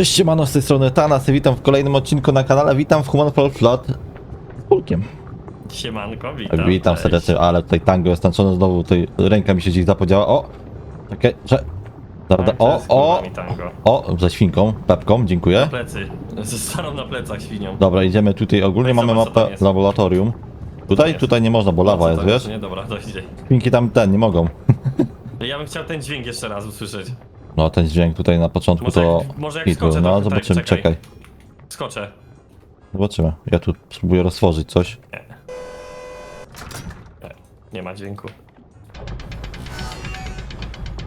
Cześć siemano, z tej strony Tanas, witam w kolejnym odcinku na kanale, witam w Human Fall Flood z Hulkiem. Siemanko, witam. Witam cześć. serdecznie, ale tutaj tango jest tańczone znowu, tutaj ręka mi się gdzieś zapodziała, o! Takie, że... Dobra, Tak, o, o, o, ze świnką, pepką, dziękuję. Plecy. Zostaną na plecach świnią. Dobra, idziemy tutaj, ogólnie Weź mamy mapę laboratorium. Tutaj, tutaj nie można, bo lawa Co jest, wiesz? Nie, dobra, to idzie. Świnki tam ten, nie mogą. Ja bym chciał ten dźwięk jeszcze raz usłyszeć. No, ten dźwięk tutaj na początku Może to... jak- może jak hit był. skoczę No, trochę, zobaczymy, tak, czekaj. czekaj. Skoczę. Zobaczymy. Ja tu spróbuję roztworzyć coś. Nie ma dźwięku.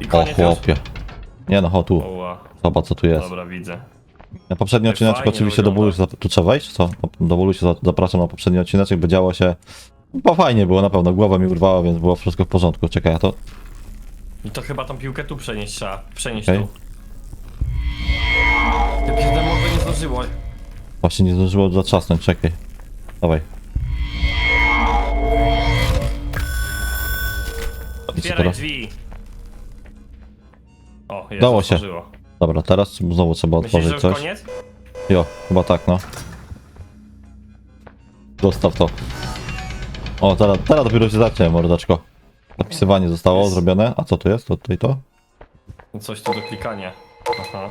I O, koniec już? chłopie. Nie no, chodź tu. Oła, Zobacz co tu jest. dobra, widzę. Na poprzedni Jak odcinek fajnie oczywiście do bólu się tu trzeba wejść, co? Do bólu się za- zapraszam na poprzedni odcinek, by działo się. Bo fajnie było na pewno, głowa mi urwała, więc było wszystko w porządku. Czekaj, a to. I to chyba tą piłkę tu przenieść trzeba. Przenieść Okej. tu. Ja pierdolę, może nie zdążyło. Właśnie nie zdążyło zatrzasnąć, czekaj. Dawaj. Otwieraj teraz? drzwi. O, jest, Dało się. otworzyło. Dobra, teraz znowu trzeba Myślisz, że otworzyć już coś. koniec? Jo, chyba tak, no. Dostaw to. O, teraz, teraz dopiero się zacznie, mordaczko. Zapisywanie zostało Jest. zrobione. A co tu jest? To tutaj to? Coś tu do klikania. Aha.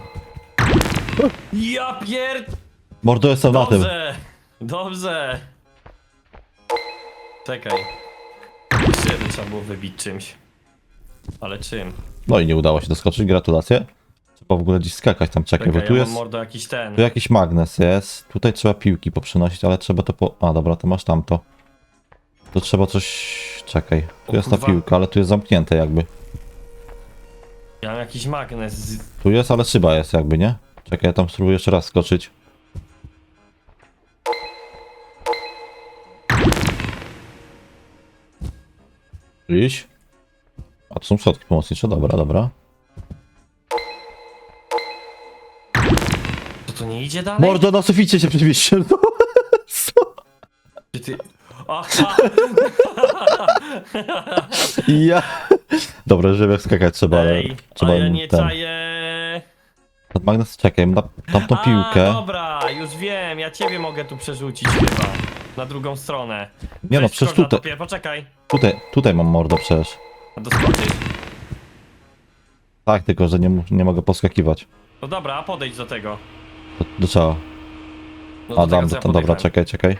Ja pier... Mordo jestem na tym. Dobrze! Dobrze! Czekaj. Jeszcze jeden trzeba było wybić czymś. Ale czym? No i nie udało się doskoczyć, gratulacje. Trzeba w ogóle gdzieś skakać tam, czekaj, Czekaj, bo tu ja jest... mam mordo jakiś ten. Tu jakiś magnes jest. Tutaj trzeba piłki poprzynosić, ale trzeba to po... A, dobra, to masz tamto. Tu trzeba coś... Czekaj. Tu O jest ta kurwa. piłka, ale tu jest zamknięte jakby. Ja mam jakiś magnes. Z... Tu jest, ale szyba jest jakby, nie? Czekaj, ja tam spróbuję jeszcze raz skoczyć. Iść. A tu są środki pomocnicze, dobra, dobra. To to nie idzie dalej? Mordo, na suficie się przywieźcie. No. Czy ty... Aha! Ja. Dobra, żeby skakać trzeba, ale Ej, trzeba a ja nie ten. czaję... Magnes, czekaj, na tamtą A, piłkę. dobra, już wiem, ja ciebie mogę tu przerzucić chyba. Na drugą stronę. Nie no, Weź przecież na tutaj, topie, Poczekaj. tutaj, tutaj mam mordo przecież. A doskoczysz? Tak, tylko że nie, mu- nie mogę poskakiwać. No dobra, a podejdź do tego. Do, do czego? No A, do tego, dam, co ja dobra, czekaj, czekaj.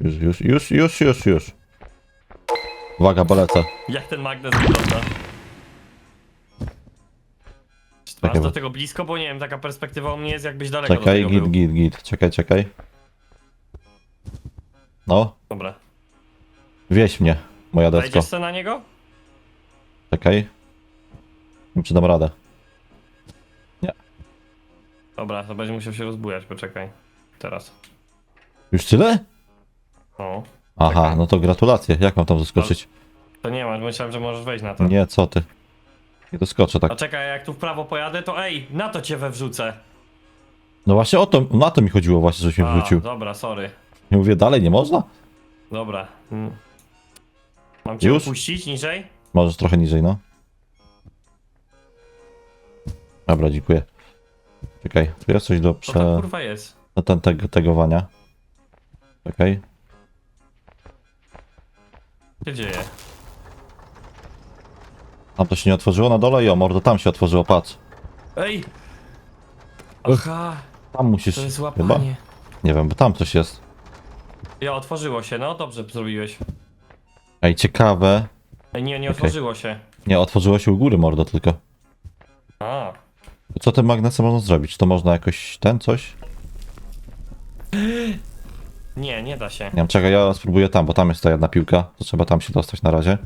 Już, już, już, już, już, już. Uwaga, polecę. Jak ten magnes wygląda? Czy ty Masz Czekaj, do tego blisko, bo nie wiem, taka perspektywa u mnie jest jakbyś daleko Czekaj, do tego git, był. git, git. Czekaj, czekaj. No, Dobra. wieź mnie, moja desko. Wejdziesz na niego? Czekaj. Nie wiem, czy dam radę. Dobra, to będzie musiał się rozbujać, poczekaj. Teraz. Już tyle? O. Aha, Czekaj. no to gratulacje. Jak mam tam zaskoczyć? To nie ma, myślałem, że możesz wejść na to. Nie, co ty. Nie doskoczę tak. A czekaj, jak tu w prawo pojadę, to ej, na to cię we wrzucę. No właśnie o to, na to mi chodziło właśnie, żeś mnie A, wrzucił. dobra, sorry. Nie mówię, dalej nie można? Dobra. Mm. Mam cię Już? opuścić niżej? Możesz trochę niżej, no. Dobra, dziękuję. Czekaj, tu jest coś do Co tam prze... kurwa jest? do ten, tego, tegowania. Czekaj. Co się dzieje? Tam to się nie otworzyło na dole? Jo, mordo, tam się otworzyło, patrz. Ej! Aha, Tam musisz... to jest chyba? łapanie. Nie wiem, bo tam coś jest. Ja, otworzyło się, no dobrze zrobiłeś. Ej, ciekawe. Ej, nie, nie Okej. otworzyło się. Nie, otworzyło się u góry, mordo, tylko. A, Co tym magnesem można zrobić? Czy to można jakoś ten, coś? nie, nie da się. Nie wiem, czekaj, ja spróbuję tam, bo tam jest ta jedna piłka. To trzeba tam się dostać na razie.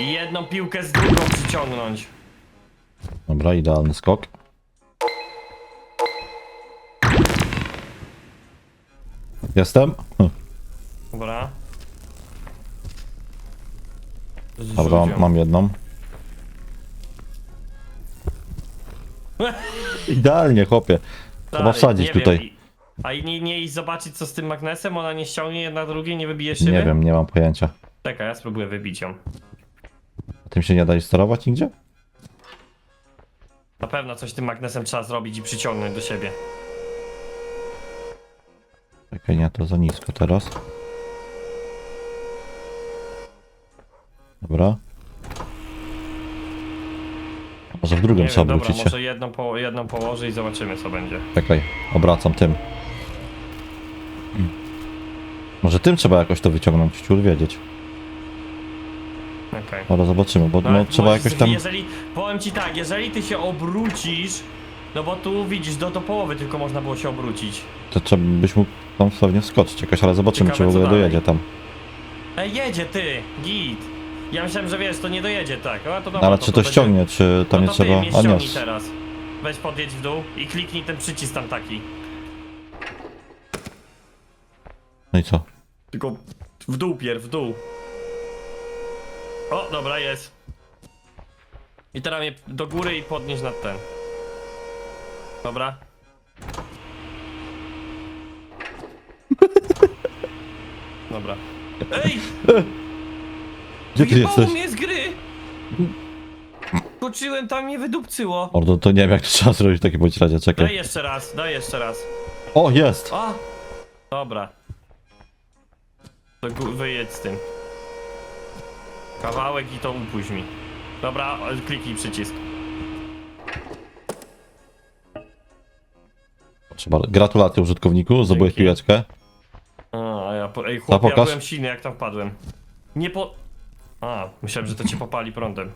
I jedną piłkę z drugą przyciągnąć. Dobra, idealny skok. Jestem? Hm, Dobra. Dobra, ją. mam jedną. Idealnie, chłopie. Trzeba wsadzić nie wiem, tutaj. i- A i nie, nie iść zobaczyć co z tym magnesem? Ona nie ściągnie jedna drugiej, nie wybije szyby? Nie wiem, nie mam pojęcia. Czekaj, ja spróbuję wybić ją. Tym się nie da sterować nigdzie? Na pewno coś tym magnesem trzeba zrobić i przyciągnąć do siebie. Czekaj, nie, to za nisko teraz. Dobra. Może w drugą Nie trzeba wiem, dobra, wrócić się. może jedną, po, jedną położę i zobaczymy co będzie. Czekaj, obracam tym. Może tym trzeba jakoś to wyciągnąć, ciur wiedzieć. Okej. Dobra, zobaczymy, bo No, no, ale trzeba możesz- jakoś tam... Jeżeli, powiem ci tak, jeżeli ty się obrócisz, no bo tu widzisz, do, do połowy tylko można było się obrócić. To trzeba byś mógł tam pewnie wskoczyć jakoś, ale zobaczymy, Ciekawe, czy w co ogóle dalej. dojedzie tam. Ej, jedzie ty, git. Ja myślałem, że wiesz, to nie dojedzie tak. A, to dobra, ale to, czy to będzie- ściągnie, czy tam no nie to trzeba... Mnie A nie, ściągnij teraz. Weź podjedź w dół i kliknij ten przycisk tam taki. No i co? Tylko w dół pierw, w dół. O, dobra, jest. I teraz mnie do góry i podnieś nad ten. Dobra. Dobra. Ej! Gdzie ty Wyjebało jesteś? mnie z gry! Skoczyłem, tam mnie wydupcyło. Mordo, to nie wiem jak to trzeba zrobić w takim bądź razie, Daj czekaj. jeszcze raz, daj jeszcze raz. O, jest! A! Dobra. To wyjedź z tym. Kawałek i to upuść mi. Dobra, kliknij przycisk. Trzeba... Gratulacje użytkowniku, zdobyłeś Dzięki. piłeczkę. A, ja, po, ej, chłop, ja pokaż. byłem silny jak tam wpadłem. Nie po... A, myślałem, że to cię popali prądem.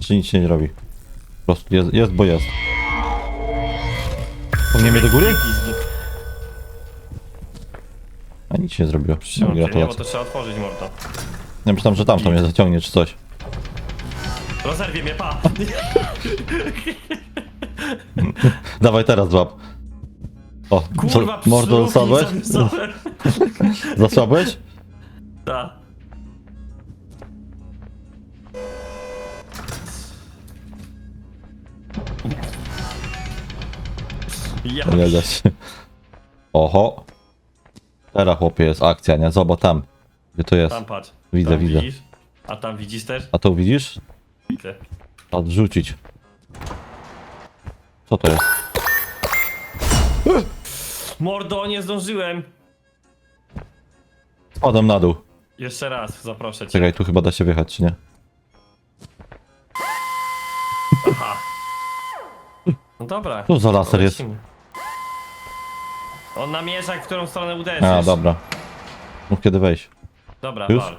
Czy nic się nie robi. Po prostu jest, jest bo jest. Powinien mnie do góry? Kliknij z nim. A nic się nie zrobiło. No, Trzymam cię, nie, bo gratulacje. to trzeba otworzyć mordo. Ja myślałem, że tam to mnie zaciągnie czy coś. Rozerwie mnie, pa! Dawaj teraz złap. O, Kurwa, co, mordo zasłabłeś? Zasłabłeś? Ta. Ja Nie da się. Oho. Teraz chłopie jest akcja, nie? Zobacz tam. Gdzie to jest? tam patrz. Widzę, tam widzę. Widzisz? A tam widzisz też? A to widzisz? Widzę. Odrzucić. Co to jest? Mordo, nie zdążyłem! Spadam na dół. Jeszcze raz, zaproszę cię. Czekaj, tu chyba da się wjechać, czy nie? Aha. No dobra. Co za laser jest? lecimy. On namierza, w którą stronę uderzysz. A, dobra. Mów kiedy wejść. Dobra, Już? wal.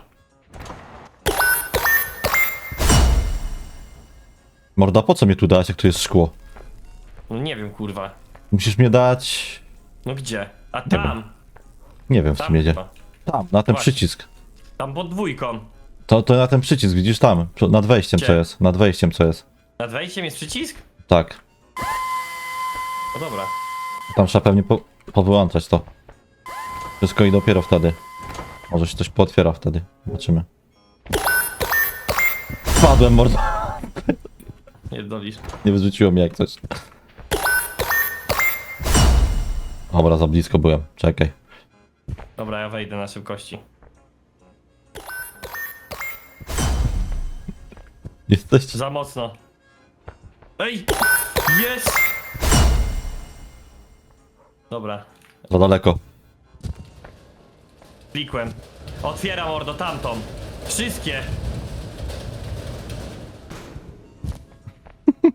Morda, po co mnie tu dać, jak tu jest szkło? No nie wiem, kurwa. Musisz mnie dać... No gdzie? A tam! Nie wiem w Tam sumie gdzie. chyba. Tam, na ten Właśnie. przycisk. Tam pod dwójką. To, to na ten przycisk, widzisz tam. Nad wejściem co Gdzie? jest. Nad wejściem co jest. Nad wejściem jest przycisk? Tak. No dobra. Tam trzeba pewnie po, powyłączać to. Wszystko i dopiero wtedy. Może się coś pootwiera wtedy. Zobaczymy. Spadłem, morda. Nie dolisz. Nie wyrzuciło mnie jak coś. Dobra, za blisko byłem. Czekaj. Dobra, ja wejdę na szybkości. Jesteś... Za mocno. Ej! Jest! Dobra, Za daleko. klikłem. Otwieram mordo tamtą. Wszystkie!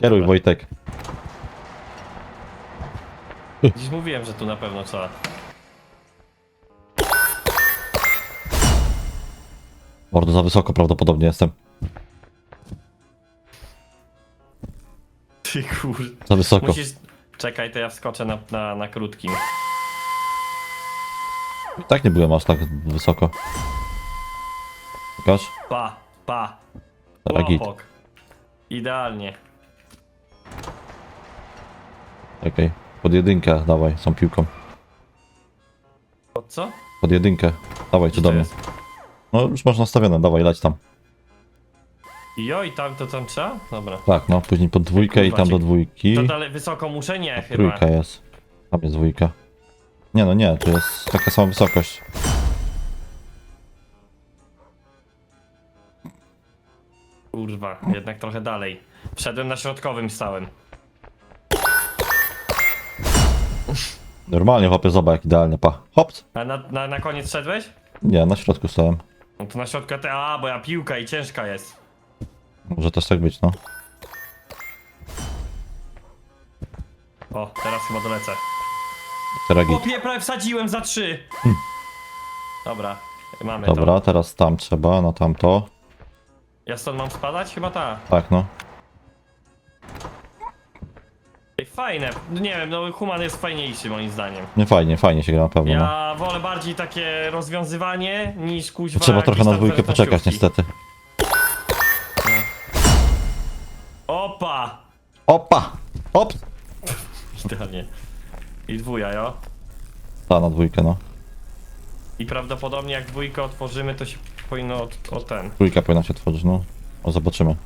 Kieruj. Wojtek. Dziś mówiłem, że tu na pewno trzeba. Mordo, za wysoko prawdopodobnie jestem. Ty kur... Za wysoko. Musisz... Czekaj, to ja wskoczę na, na, na krótkim. Tak nie byłem aż tak wysoko. Pokaż? Pa, pa. Git. Łopok. Idealnie. Czekaj. Pod jedynkę dawaj, są piłką. Po co? Pod jedynkę. Dawaj tu do mnie. No już masz nastawione, dawaj, leć tam. Jo, i tam to tam trzeba? Dobra. Tak, no, później pod dwójkę i tam do dwójki. To dalej wysoko muszę? Nie, chyba. Trójka jest. Tam jest dwójka. Nie no nie, tu jest taka sama wysokość. Kurwa, jednak trochę dalej. Wszedłem na środkowym stałem. Normalnie chłopie, zobacz jak idealnie, pa. Hops. A na, na, na koniec szedłeś? Nie, na środku stałem. No to na środku te. A, bo ja piłka i ciężka jest. Może też tak być, no. O, teraz chyba dolecę. Teraz git. Chłopie, prawie wsadziłem za trzy. Dobra, mamy Dobra, to. teraz tam trzeba, na tamto. Ja stąd mam spadać? Chyba tak. Tak, no. Ej, Fajne. Nie wiem, no human jest fajniejszy moim zdaniem. Nie fajnie, fajnie się gra na pewno, no. Ja wolę bardziej takie rozwiązywanie niż kuźwa. Trzeba trochę na tam dwójkę poczekać niestety. Opa! Opa! Ops! Idealnie. I dwuja, jo? Ta, na dwójkę, no. I prawdopodobnie jak dwójkę otworzymy, to się powinno o, o ten. Trójka powinna się otworzyć, no. O, zobaczymy.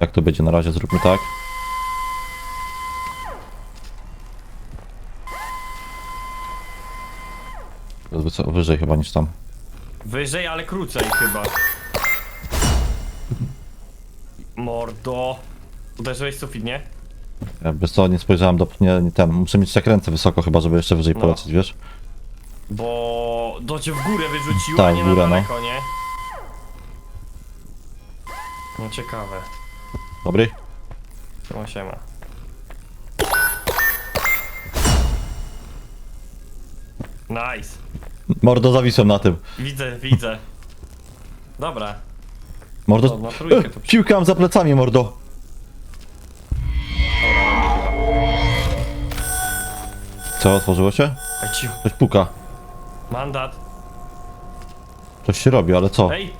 Jak to będzie, na razie zróbmy tak. Wyso- Wyżej chyba niż tam. Wyżej, ale krócej chyba. Mordo. Uderzyłeś sufit, nie? Ja bez co, nie spojrzałem do... Nie, nie ten. Muszę mieć tak ręce wysoko chyba, żeby jeszcze wyżej No. polecieć, wiesz? Bo do cię w górę wyrzuciło, Tak, a nie w górę, na no. daleko, nie? No ciekawe. Dobry? No siema. Nice. Mordo, zawisłem na tym. Widzę, widzę. Dobra. Mordo... O, na trójkę to za plecami, mordo! Co, otworzyło się? Ej, cicho. Coś puka. Mandat. Coś się robi, ale co? Ej!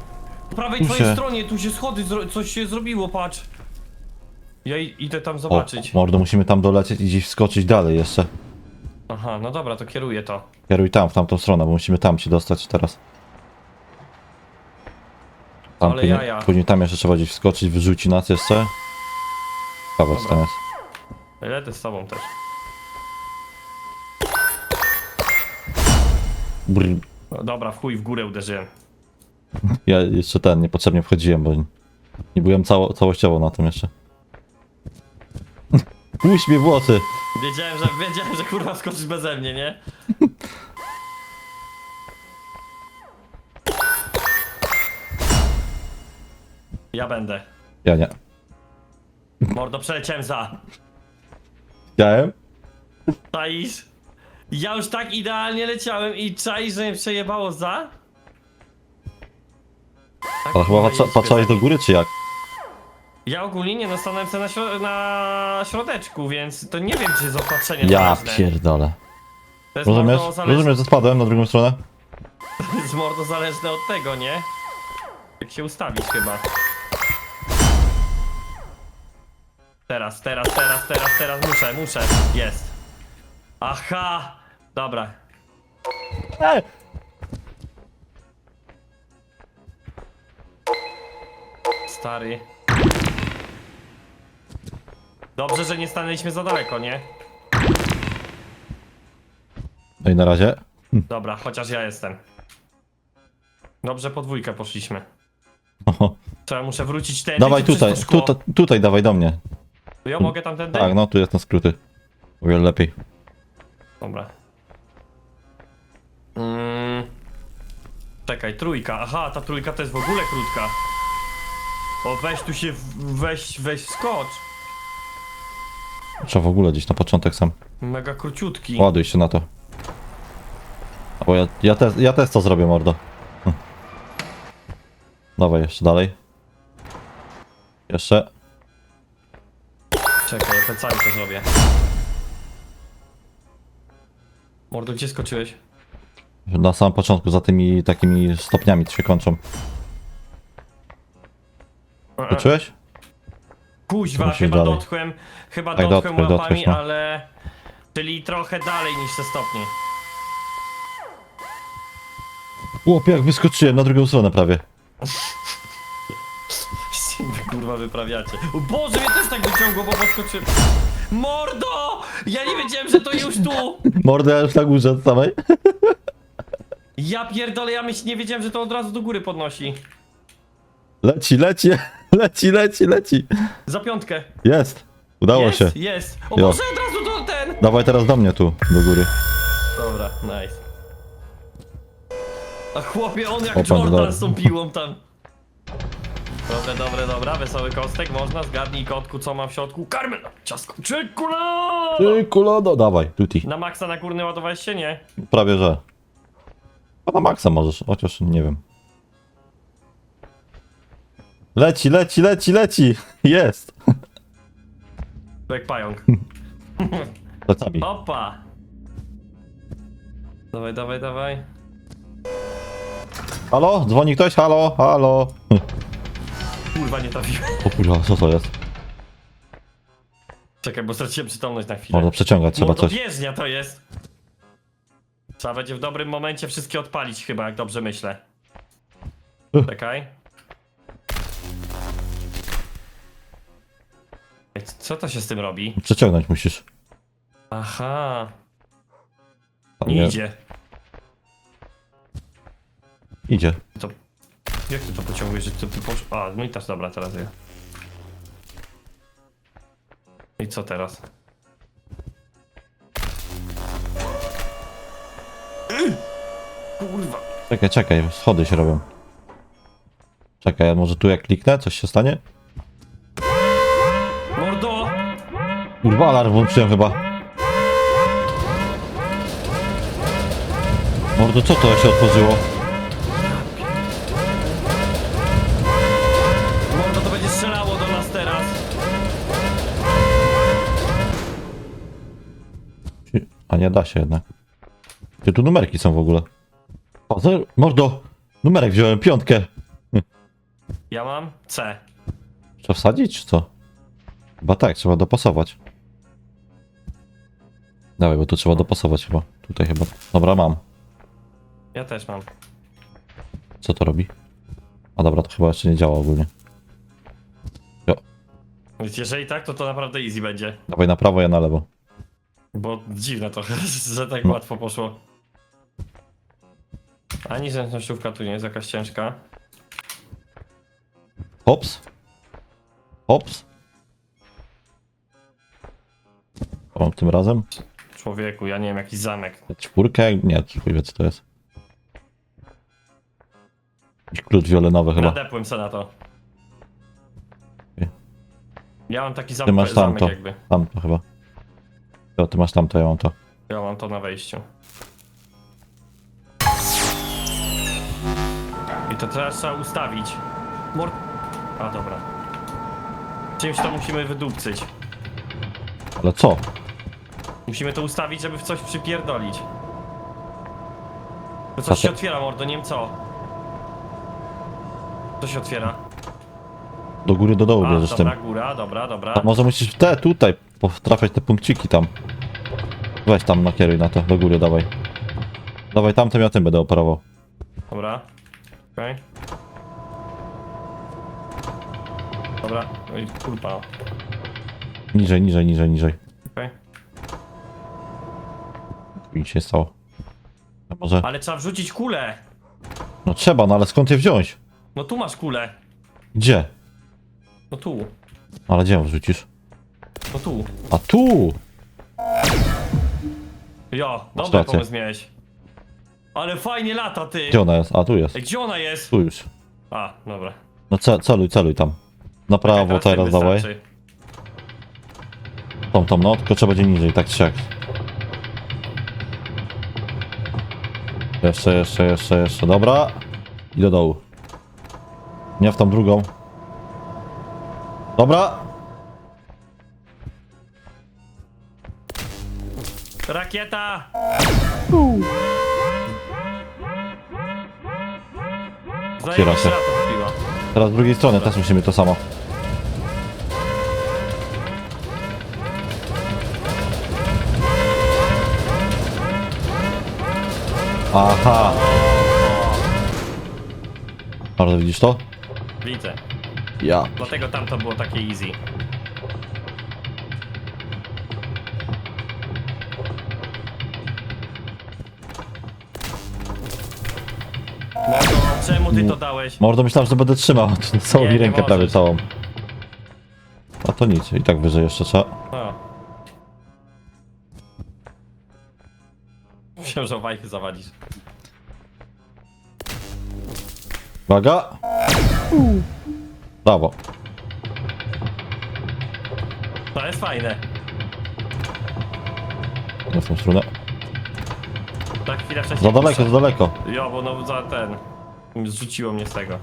Po prawej Tu twojej się- stronie, tu się schody, zro... coś się zrobiło, patrz. Ja i- idę tam O, zobaczyć. mordo, musimy tam dolecieć i gdzieś wskoczyć dalej jeszcze. Aha, no dobra, to kieruję to. Kieruj tam, w tamtą stronę, bo musimy tam się dostać teraz. Tam Ale później, jaja. później tam jeszcze trzeba gdzieś wskoczyć, wyrzuci nas jeszcze. Ciekawe co tam jest. Lecę z tobą też. Brr. No, dobra, w chuj w górę uderzyłem. Ja jeszcze ten, niepotrzebnie wchodziłem, bo nie byłem cało, całościowo na tym jeszcze. Puść mnie włosy! Wiedziałem, że wiedziałem, że kurwa skoczysz beze mnie, nie? Ja będę. Ja nie. Mordo, przeleciałem za. Widziałem? Czaisz? Ja już tak idealnie leciałem i czaisz, że mnie przejebało za? Tak, Ale chyba patrza, do góry, czy jak? Ja ogólnie nie no, stanąłem sobie na, śro na środeczku, więc to nie wiem, czy jest opatrzenie Ja ważne. pierdolę. To jest Rozumiesz? mordo zależne, Rozumiesz, że spadłem na drugą stronę? to jest mordo zależne od tego, nie? Jak się ustawić chyba. Teraz, teraz, teraz, teraz, teraz muszę, muszę. Jest. Aha! Dobra. Ej! Stary. Dobrze, że nie stanęliśmy za daleko, nie? No i na razie. Dobra, chociaż ja jestem. Dobrze, podwójkę poszliśmy. Oho. Trzeba, muszę wrócić ten. Dawaj tutaj, tutaj, tutaj dawaj do mnie. Ja mogę tamtędy? Tak, no tu jest ten skróty. O wiele lepiej. Dobra. Mm. Czekaj, trójka. Aha, ta trójka to jest w ogóle krótka. O, weź tu się, w- weź, weź skocz. Trzeba w ogóle gdzieś na początek sam. Mega króciutki. Ładuj się na to. Bo ja, ja, też, ja też to zrobię, mordo. Hm. Dawaj, jeszcze dalej. Jeszcze. Plecami to zrobię. Mordo, gdzie skoczyłeś? Na samym początku, za tymi takimi stopniami to się kończą. Poczułeś? Kuźwa, Musisz chyba dalej. dotkłem, chyba Tak, dotkłem dotknął, łapami, no. ale... Czyli trochę dalej niż te stopnie. Łopie, jak wyskoczyłem na drugą stronę prawie. Kurwa wyprawiacie? O Boże, mnie też tak wyciągło, bo podskoczyłem. Mordo! Ja nie wiedziałem, że to już tu! Mordo, ja już na górze samej. Ja pierdolę, ja myśl, nie wiedziałem, że to od razu do góry podnosi. Leci, leci, leci, leci, leci. Za piątkę. Jest. Udało jest, się. Jest. O Jo. Boże, od razu to ten. Dawaj teraz do mnie tu, do góry. Dobra, nice. A chłopie, on jak O, pan Jordan dobra. z tą piłą tam. Dobre, dobre, dobra, wesoły kostek, można, zgadnij kotku, co ma w środku. Karmel, ciasko, czekolada! Ty kulodo, dawaj, tuti. Na maksa na górny ładowałeś się, nie? Prawie że. A na maksa możesz, chociaż nie wiem. Leci, leci, leci, leci! Jest! Jak pająk. Plecami. Opa! Dawaj, dawaj, dawaj. Halo? Dzwoni ktoś? Halo? Halo? Kurwa, nie trafiłem. O kurwa, co to jest? Czekaj, bo straciłem przytomność na chwilę. Można przeciągać, trzeba Mordo, coś. bieżnia to jest. Trzeba będzie w dobrym momencie wszystkie odpalić chyba, jak dobrze myślę. Ech. Czekaj. Ej, Co to się z tym robi? Przeciągnąć musisz. Aha, nie idzie. Idzie. To... Jak ty to pociągujesz, że ty posz... A, no i też dobra, teraz ja. I co teraz? Kurwa. Czekaj, czekaj, schody się robią. Czekaj, a może tu jak kliknę, coś się stanie? Mordo! Kurwa, alarm włączyłem chyba. Mordo, co to się otworzyło? A nie da się jednak. Gdzie tu numerki są w ogóle? O, zer- mordo! Numerek wziąłem, piątkę. Ja mam C. Trzeba wsadzić, czy co? Chyba tak, trzeba dopasować. Dawaj, bo tu trzeba dopasować chyba. Tutaj chyba. Dobra, mam. Ja też mam. Co to robi? A dobra, to chyba jeszcze nie działa ogólnie. Więc jeżeli tak, to to naprawdę easy będzie. Dawaj na prawo, ja na lewo. Bo dziwne trochę, że tak No. łatwo poszło. Ani zręcznościówka tu nie jest jakaś ciężka. Hops. Hops. Co mam tym razem? Człowieku, ja nie wiem, jakiś zamek. Czwórkę? Nie, chuj wie co to jest. Jakiś klucz wiolenowy chyba. Nadepłem se na to. Ja mam taki Ty zamek, masz zamek tamto. jakby. Tamto chyba. Jo, ty masz tamto, ja mam to. Ja mam to na wejściu. I to teraz trzeba ustawić. Mor... A, dobra. Czymś to musimy wydupcyć. Ale co? Musimy to ustawić, żeby w coś przypierdolić. To coś się to- otwiera, mordo, nie wiem co. Co się otwiera? Do góry, do dołu A, bierzesz tym. dobra, góra, dobra, dobra. A może musisz te tutaj trafiać te punkciki tam. Weź tam nakieruj na to, do góry dawaj. Dawaj tamtym, ja tym będę operował. Dobra. Okej. Dobra, oj, kurwa. Niżej, niżej, niżej, niżej. Okej. Nic się nie stało. A może... Ale trzeba wrzucić kulę. No trzeba, no ale skąd je wziąć? No tu masz kulę. Gdzie? No tu. Ale gdzie ją wrzucisz? No tu. A tu! Masz dobry rację. pomysł miałeś. Ale fajnie lata, ty. Gdzie ona jest? A tu jest. Ej, Gdzie ona jest? Tu już. A, dobra. No ce celuj, celuj tam. Na prawo Czekaj, teraz tym dawaj. wystarczy. Tą, tą, no, tylko trzeba będzie niżej, tak czy siak. Jeszcze, jeszcze, jeszcze, jeszcze, dobra. I do dołu. Nie w tą drugą. Dobra. Rakieta! Się. Zajebiście kupiła. Teraz z drugiej strony też musimy to samo. Aha. Bardzo widzisz to? Widzę. Ja. Dlatego tamto było takie easy. Mordo, czemu czemu ty to dałeś? Mordo, myślałem, że będę trzymał całą Nie, mi nie rękę prawie możesz. całą. A to nic, i tak wyżej jeszcze trzeba. O. Myślałem, że wajchy zawalisz. Uwaga! Brawo. To jest fajne. Na tą stronę. Tak chwilę wcześniej. Za daleko, za daleko. Jo, bo no za ten. Zrzuciło mnie z tego.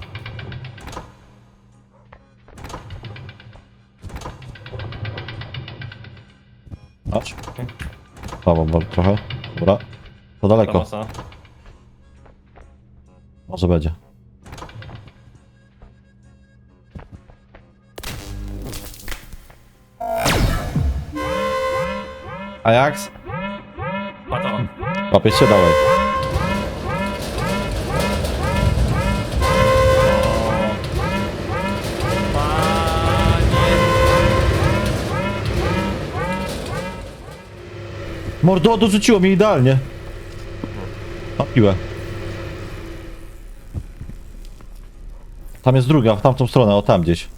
Patrz. Brawo, bardzo trochę. Dobra. Za daleko. mocno. Może będzie. Ajax? Pato. Łapiesz się dalej. Panie. Mordo, dorzuciło mi idealnie. Na piłę. Tam jest druga, w tamtą stronę, o tam gdzieś.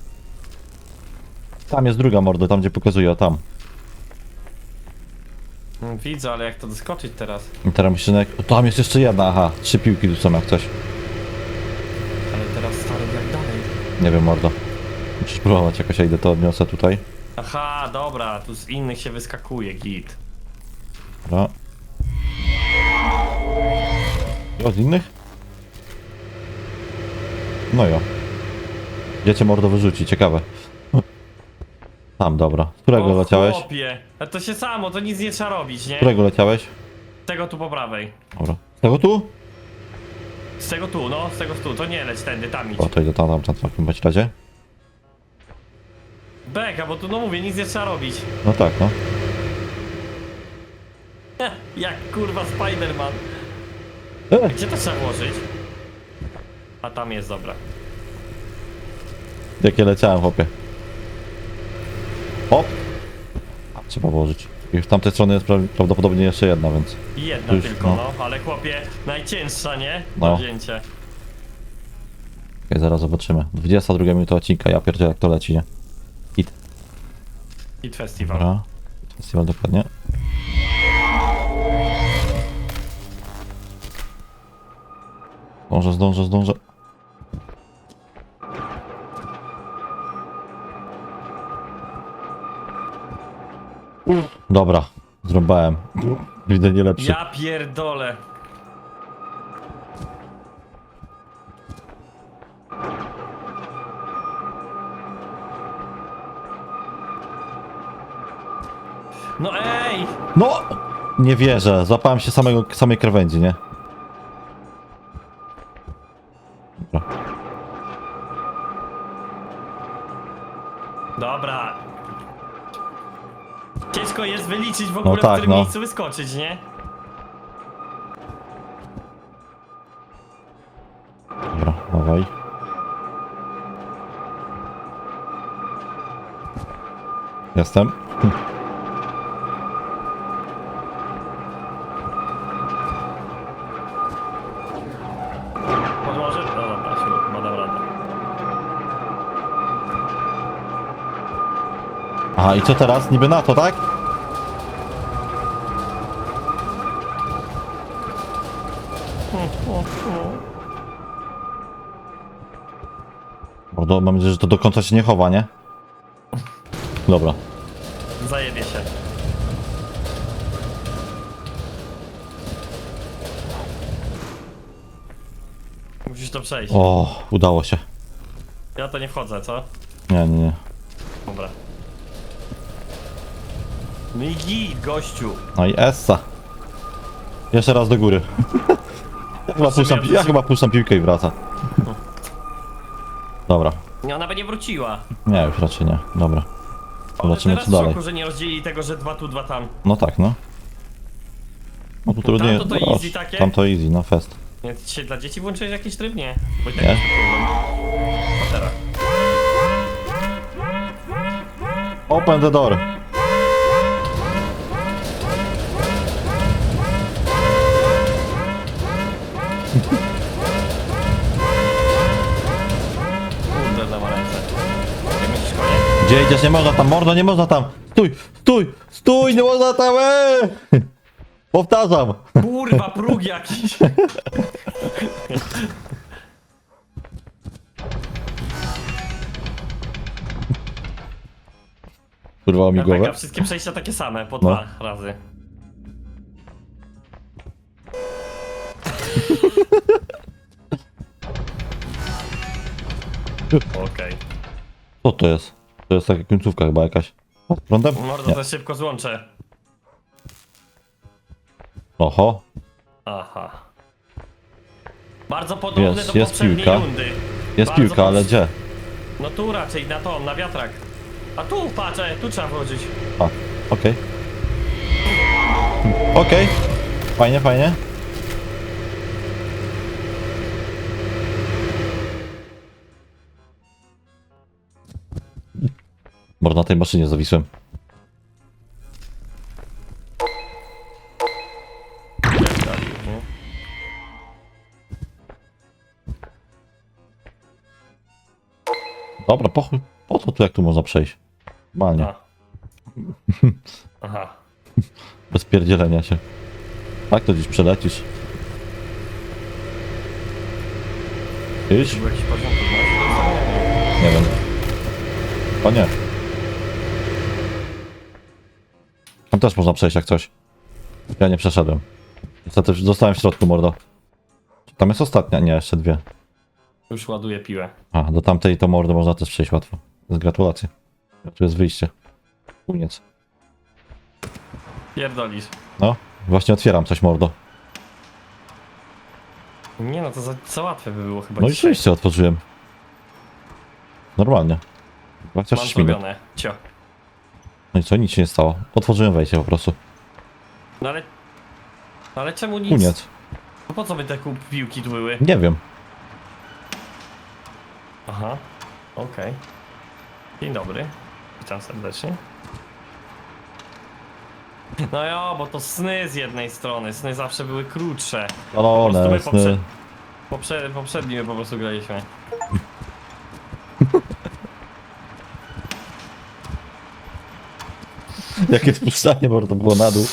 Tam jest druga mordo, tam gdzie pokazuje, o tam. Widzę, ale jak to doskoczyć teraz? I teraz że jak- o, tam jest jeszcze jedna, aha. Trzy piłki tu są jak coś. Ale teraz stary jak dalej. Nie wiem mordo. Musisz próbować jakoś, ja idę to odniosę tutaj. Aha, dobra, tu z innych się wyskakuje, git. Dobra. Jo, z innych? No jo. Gdzie cię mordo wyrzuci? Ciekawe. Tam, dobra. Z którego o, leciałeś? chłopie. A to się samo, to nic nie trzeba robić, nie? Z którego leciałeś? Tego tu po prawej. Dobra. Z tego tu? Z tego tu, no, z tego tu. To nie leć tędy, tam idź. O, to idę tam, tam, tam w takim bądź razie. Beka, bo tu, no mówię, nic nie trzeba robić. No tak, no. Jak kurwa Spiderman. E, Gdzie to trzeba włożyć? A tam jest, dobra. jakie leciałem, chłopie. Hop. A, trzeba włożyć. I w tamtej stronie jest pra- prawdopodobnie jeszcze jedna, więc... Jedna Już, tylko, no. no. Ale chłopie, najcięższa, nie? Do No. wzięcia. Okej, zaraz zobaczymy. 22 minuta odcinka, ja pierdzielę jak to leci, nie? Hit. Hit Festival. Dobra. Festiwal dokładnie. Zdążę, zdążę, zdążę. Dobra, zrąbałem. Widzę nie lepszy. Ja pierdolę. No ej! No! Nie wierzę, złapałem się samego, samej krawędzi, nie? Wyliczyć w ogóle, tak, w którym no. miejscu wyskoczyć, nie? Dobra, dawaj. Jestem. Podłożę? No dobra, się chyba dam radę. Aha, i co teraz? Niby na to, tak? Mam nadzieję, że to do końca się nie chowa, nie? Dobra. Zajebie się. Musisz to przejść. O, udało się. Ja to nie wchodzę, co? Nie, nie, nie. Dobra. No i git, gościu. No i Essa. Jeszcze raz do góry. ja, chyba puszczam, pi- ja chyba puszczam piłkę i wraca. Dobra. Nie, ona by nie wróciła. Nie, już raczej nie. Dobra. Zobaczymy teraz co dalej. szoku, że nie rozdzieli tego, że dwa tu, dwa tam. No tak, no. No tu trudniej. Tamto to easy takie? Tam to easy, no fest. Nie, ty się dla dzieci włączyłeś jakiś tryb? Nie. Bo i tak Nie. jest to teraz. Open the door. Gdzie idziesz? Nie można tam, mordo, nie można tam! Stój, stój, stój, nie można tam, eee! Powtarzam! Kurwa, próg jakiś. Urwało mi głowę. wszystkie przejścia takie same, po No. dwa razy. Okej. Co to jest? To jest taka końcówka chyba jakaś. O, Prądem? Mordo, Nie. to szybko złączę. Oho, Aha. Bardzo podobny Jest- do jest poprzedniej piłka. rundy. jest Bardzo piłka, ale gdzie? No tu raczej, na to, na wiatrak. A tu, patrz, e, tu trzeba wchodzić. A, okej. Okej. Fajnie, fajnie. Może na tej maszynie zawisłem. Dobra, po, po co tu jak tu można przejść? Normalnie. A. Aha. Bez pierdzielenia się. Tak, to gdzieś przelecisz. Iść? Był jakiś porządek. Nie wiem. O nie. Tam też można przejść jak coś. Ja nie przeszedłem. Niestety zostałem w środku, mordo. Tam jest ostatnia, nie, jeszcze dwie. Już ładuję piłę. A, do tamtej to mordo można też przejść łatwo. Gratulacje. Tu jest wyjście. Koniec. Pierdolisz. No, właśnie otwieram coś, mordo. Nie no, to za, za łatwe by było chyba No i dzisiaj. wyjście otworzyłem. Normalnie. Chociaż Mam śmigę. zrobione. Cio. No i co, nic się nie stało. Otworzyłem wejście po prostu. No ale... No ale czemu nic? Koniec. No po co by te kup piłki tu były? Nie wiem. Aha. Okej. Dzień dobry. Witam serdecznie. No jo, bo to sny z jednej strony. Sny zawsze były krótsze. No, Po prostu one, my sny. poprze... Poprze... poprzedni my po prostu graliśmy. Jakie spuszczanie, bo to było na dół.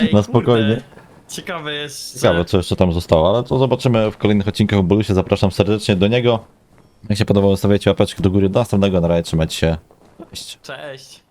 Ej, Na spokojnie. Kurde. Ciekawe jest, Ciekawe, co jeszcze tam zostało, ale to zobaczymy w kolejnych odcinkach o Bolusie. Zapraszam serdecznie do niego. Jak się podobało, stawiajcie łapeczki do góry. Do następnego, na razie trzymajcie się. Cześć. Cześć.